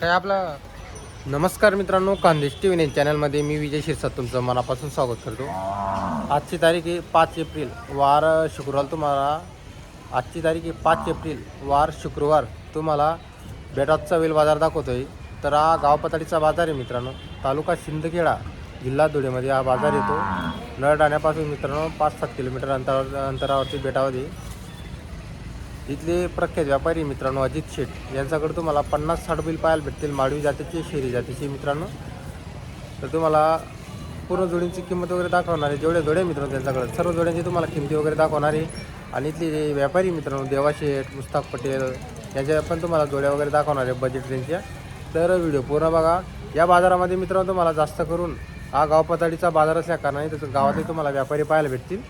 काय आपला? नमस्कार मित्रांनो कांदेश टी व्ही चॅनलमध्ये मी विजय शिरसाट तुमचं मनापासून स्वागत करतो. आजची तारीख आहे पाच एप्रिल वार शुक्रवार. तुम्हाला आजची तारीख आहे पाच एप्रिल वार शुक्रवार. तुम्हाला बेटाचा वेल बाजार दाखवतोय. तर हा गावपातळीचा बाजार आहे मित्रांनो. तालुका शिंदखेडा जिल्हा धुळेमध्ये हा बाजार येतो. नळडाण्यापासून मित्रांनो पाच सात किलोमीटर अंतरावर अंतरावरती बेटावरती इथले प्रख्यात व्यापारी मित्रांनो अजित शेठ यांच्याकडे तुम्हाला पन्नास साठ बिल पाहायला भेटतील माडवी जातीचे शेरी जातीचे मित्रांनो. तर तुम्हाला पूर्ण जोडींची किंमत वगैरे दाखवणारे जेवढे जोडे मित्रांनो त्यांच्याकडे सर्व जोड्यांची तुम्हाला किंमती वगैरे दाखवणारे आणि इथले जे व्यापारी मित्रांनो देवा शेठ मुस्ताक पटेल यांच्या पण तुम्हाला जोड्या वगैरे दाखवणार आहे बजेट रेंजच्या तर व्हिडिओ पूर्ण बघा. या बाजारामध्ये मित्रांनो तुम्हाला जास्त करून हा गावपातळीचा बाजार असल्या कारणाने त्याचं गावातही तुम्हाला व्यापारी पाहायला भेटतील.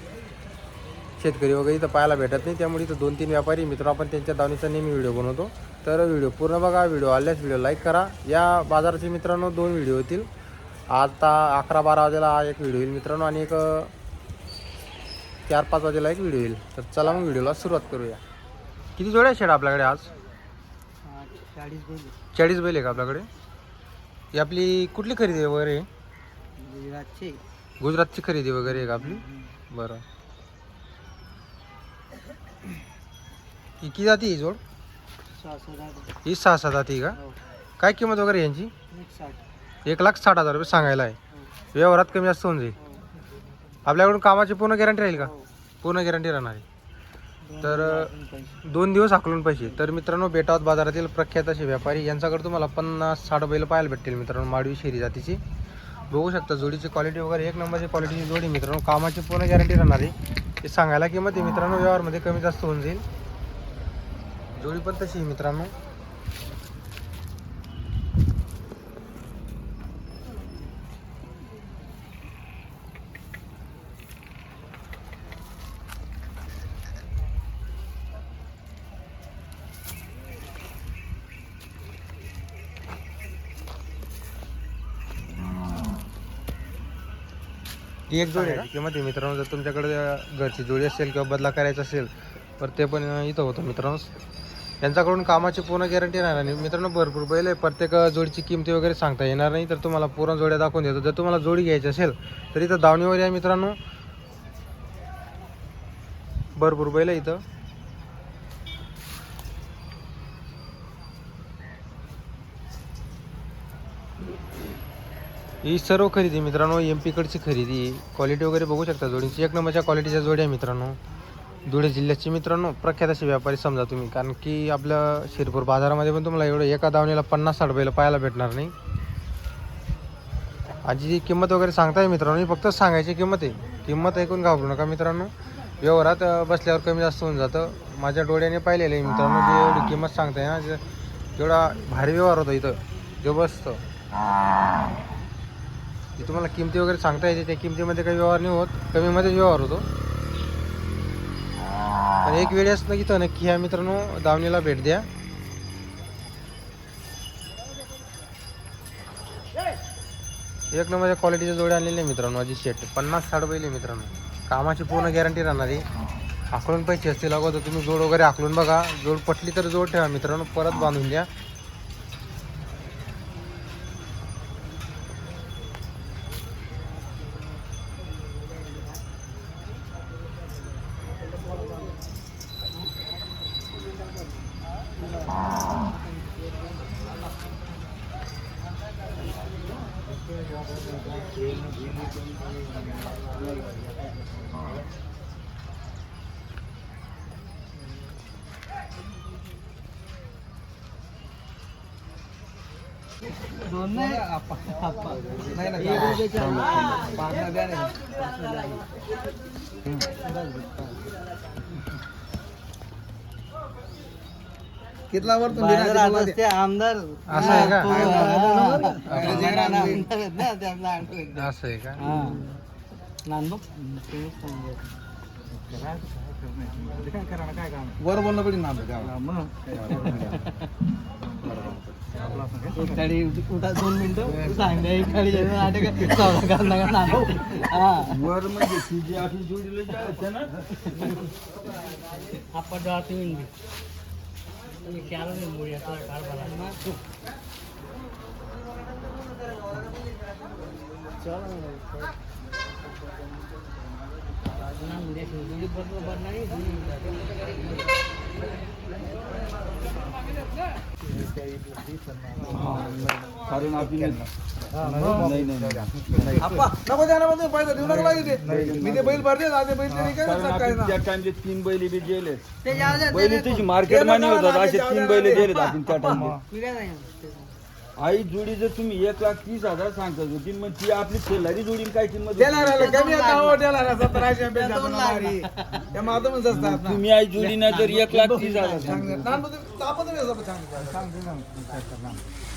शेतकरी वगैरे इथं पाहायला भेटत नाही. त्यामुळे इथं दोन तीन व्यापारी मित्र आपण त्यांच्या दावणीचा नेहमी व्हिडिओ बनवतो. तर व्हिडिओ पूर्ण बघा. व्हिडिओ आल्यास व्हिडिओ लाईक करा. या बाजाराचे मित्रांनो दोन व्हिडिओ होतील आता अकरा बारा वाजेला एक व्हिडिओ येईल मित्रांनो आणि एक चार पाच वाजेला एक व्हिडिओ येईल. तर चला मग व्हिडिओला सुरुवात करूया. किती जोड्या शेड आपल्याकडे आज? चाळीस बैल चाळीस बैल आहे का आपल्याकडे? ही आपली कुठली खरेदी वगैरे? गुजरातचे. गुजरातची खरेदी वगैरे आहे का आपली? बरं. किती जाती ही जोड? ही सहा सहा जाती का? हो. काय किंमत वगैरे यांची? एक लाख साठ हजार रुपये सांगायला आहे. हो. व्यवहारात कमी जास्त होऊन जाईल. हो. आपल्याकडून कामाची पूर्ण गॅरंटी राहील का. पूर्ण गॅरंटी राहणार आहे. तर. दोन दिवस हाकलून पैसे. तर मित्रांनो बेटावत बाजारातील प्रख्यात असे व्यापारी यांच्याकडे तुम्हाला पन्नास साठ बैल पाहायला भेटतील मित्रांनो माडवी शेरी जातीची. बघू शकता जोडीची क्वालिटी वगैरे एक नंबरची क्वालिटीची जोडी मित्रांनो कामाची पूर्ण गॅरंटी राहणार आहे. ते सांगायला किंमत आहे मित्रांनो व्यवहारमध्ये कमी जास्त होऊन जाईल. जोडी पण तशी आहे मित्रांनो. ती एक जोडी आहे किंमत आहे मित्रांनो जर तुमच्याकडे घरची जोडी असेल किंवा बदला करायचा असेल तर ते पण इथं होतं मित्रांनो. यांच्याकडून कामाची पूर्ण गॅरंटी राहणार नाही. मित्रांनो भरपूर बैल आहे. प्रत्येक जोडीची किमती वगैरे सांगता येणार नाही. तर तुम्हाला पूर्ण जोड्या दाखवून देतो. जर तुम्हाला जोडी घ्यायची असेल तर इथं दावणीवर या मित्रांनो. भरपूर बैल आहे इथं. ही सर्व खरेदी मित्रांनो एम पीकडची खरेदी. क्वालिटी वगैरे बघू शकता जोडीची. एक नंबरच्या क्वालिटीच्या जोड्या मित्रांनो. धुळे जिल्ह्याचे मित्रांनो प्रख्यात असे व्यापारी समजा तुम्ही. कारण की आपल्या शिरपूर बाजारामध्ये पण तुम्हाला एवढं एका दावणीला पन्नास साठ बैल पाहायला भेटणार नाही. आजी जी किंमत वगैरे सांगताय मित्रांनो ही फक्त सांगायची किंमत आहे. किंमत ऐकून घाबरू नका मित्रांनो. व्यवहारात बसल्यावर कमी जास्त होऊन जातं. माझ्या डोळ्याने पाहिलेलं आहे मित्रांनो जे एवढी किंमत सांगताय ना जेवढा भारी व्यवहार होता इथं. जो बसतो तुम्हाला किमती वगैरे सांगता येते त्या किमतीमध्ये काही व्यवहार नाही होत. कमीमध्येच व्यवहार होतो. आणि एक वेळेस नक्की तर नक्की ह्या मित्रांनो दावणीला भेट द्या. एक नंबरच्या क्वालिटीच्या जोड्या आणलेल्या मित्रांनो माझी शेट पन्नास साठ बैल मित्रांनो. कामाची पूर्ण गॅरंटी राहणार आहे. आखलून पैसे असतील अगोदर तुम्ही जोड वगैरे आखलून बघा. जोड पटली तर जोड ठेवा मित्रांनो परत बांधून द्या. दोन नाही. कितला वर तुम्ही आमदार. असं आहे का? असं आहे. वर बोलणं पडेल ना दोन मिनिटं सांगण्या एक गाडी जायचं नाटक चौदा करणार का नाटक हा वर म्हणजे सीजी आठवी जोडीला जायचं ना आपण जातो इंडी कारण आपण नाही नाही आप्पा नको द्या ना मग तुम्ही पैसा देऊ नका लागेल मी ते बैल भरले बैल काय काय ना त्या टाइमचे तीन बैल बी गेले बैल मार्केट होतात असे तीन बैल गेले. आपण त्या टाइम पिढ्या नाही. आई जोडी जर तुम्ही एक लाख तीस हजार सांगता होती मग ती आपली शेलारी जोडी काय किंमत राहिलं कमी आता हो. त्या असतात ना. तुम्ही आई जोडी ना तर एक लाख तीस हजार सांगता. सांग ना, मग तुम्ही तापत नाही असं सांग सांग सांग सांग. नाही, नाही, त्याच्यात तर सांगते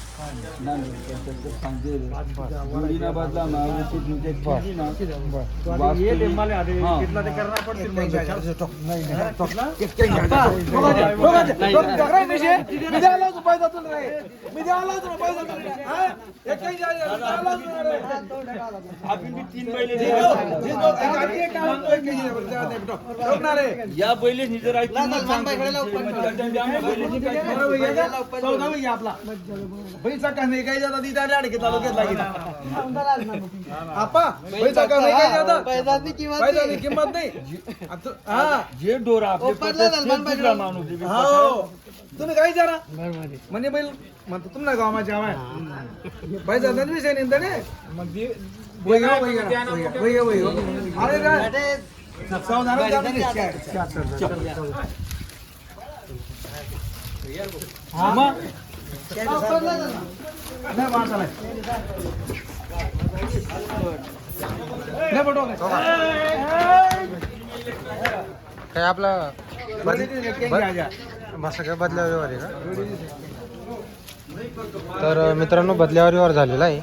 या बैलेच जर आई किंमत लाल सांगता बाईकडे लाव, होती, पण मग त्या टाइमला आम्ही बैलाची काय किंमत बरोबर आहे आपला. बैचा का नाही काही जाता तिथे लोकेत लागेल आपा किंमत पैसा नाही. नाही किंमत नाही आता- हा जे डोर आपले पडलं लाव. माणूस आहे. हा. तुम्ही काही जरा म्हणजे बैल म्हणतो तुम्हाला गाव माझ्या आवाय पैसा नाही विषय नाही तर मग ती वय घ्या, वय घ्या, वय घ्या, वय घ्या, वय घ्या. अरे काय ते सावधान जा तुम्ही. हा मग ना. काय आपला काय काय बदल्यावर व्यवहार आहे का तर मित्रांनो बदल्यावर व्यवहार झालेला आहे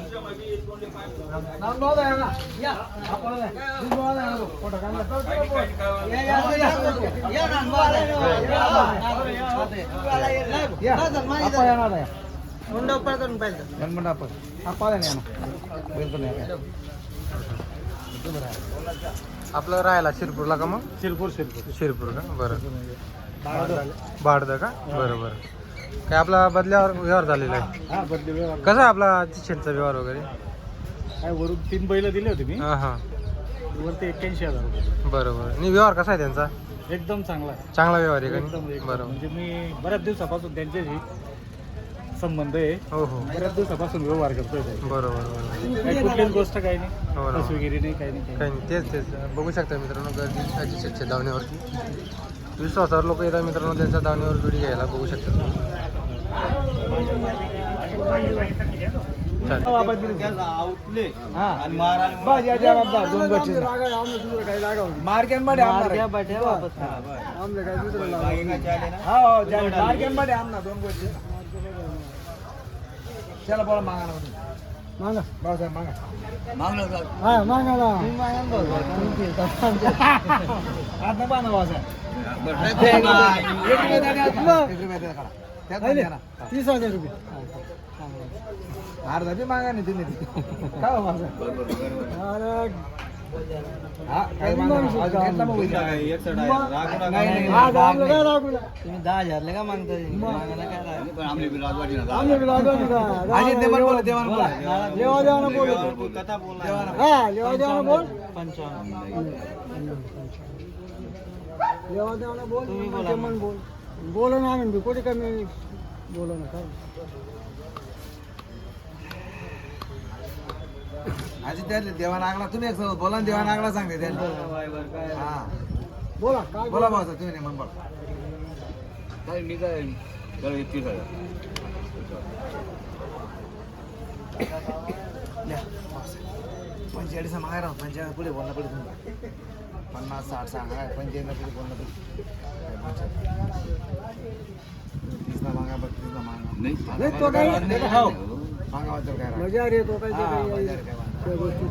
आपलं राहायला शिरपूरला का मग? शिरपूर शिरपूर. शिरपूर का? बरं. बाडद का? बरं बरं. काय आपला बदल्यावर व्यवहार झालेला आहे? हा बदली व्यवहार. कसा आहे आपला चिशेटचा व्यवहार वगैरे? काय वरून तीन बैल दिले होते मी. हां हां. वरती एक्क्याऐंशी हजार रुपये. बरं बरं. नाही व्यवहार कसा आहे त्यांचा? एकदम चांगला. आहे. चांगला व्यवहार आहे का? एकदम नाही? एकदम. बरोबर. म्हणजे मी बऱ्याच दिवसापासून त्यांच्याशी संबंध आहे. हो हो. बऱ्याच दिवसापासून व्यवहार करतोय ते. बरोबर बरोबर. काही कुठलीच गोष्ट काही नाही. हो ना फसवेगिरी नाही काही नाही काही काही नाही. तेच तेच. बघू शकता मित्रांनो गर्दी अजिशेटच्या धावण्यावरती. विश्वासावर लोक येतात मित्रांनो त्यांच्या धावण्यावर जोडी घ्यायला बघू शकतात चालेल मार्केटमध्ये. मार्केटमध्ये आम ना? दोन गोष्टी चला बोला मागा ना मागा. भाऊसाहेब मागा. हा मागा ना. तुम्ही मागा ना भाऊसाहेब एक रुपये. एक. त्यात. तीस हजार रुपये. अर्धा बी मागा नाही तुम्ही. काय हो भाऊसाहेब हा काय मागा? ना. अजून घेतला मग उद्या. नाही, नाही, नाही. तुम्ही दहा हजारला का मागताय? मागायला काय राहिलं? अजित देवान बोला देवान बोला. पंचावन्न. तुम्ही बोला बोलो. ना आनंद कुठे कमी बोलो ना काय? अजित त्यातले देवा नागला तुम्ही एक सोबत बोला ना देवा नागला सांगते त्याला हा. बोला काय बोला भाऊसाहेब तुम्ही नाही मग बोला. पंचेचाळीस मागा राहू पंचेचाळीस पुढे बोलणं पडे तुम्ही पन्नास साठ सांगा पंच्याण्णव पुढे बोलणं पडे तीसला मागा बत्तीसला मागा नाही, तो काय- मागा वाचल काय राहत. मजा रे तो काय हा, बजारी काय मागा. त्या गोष्टी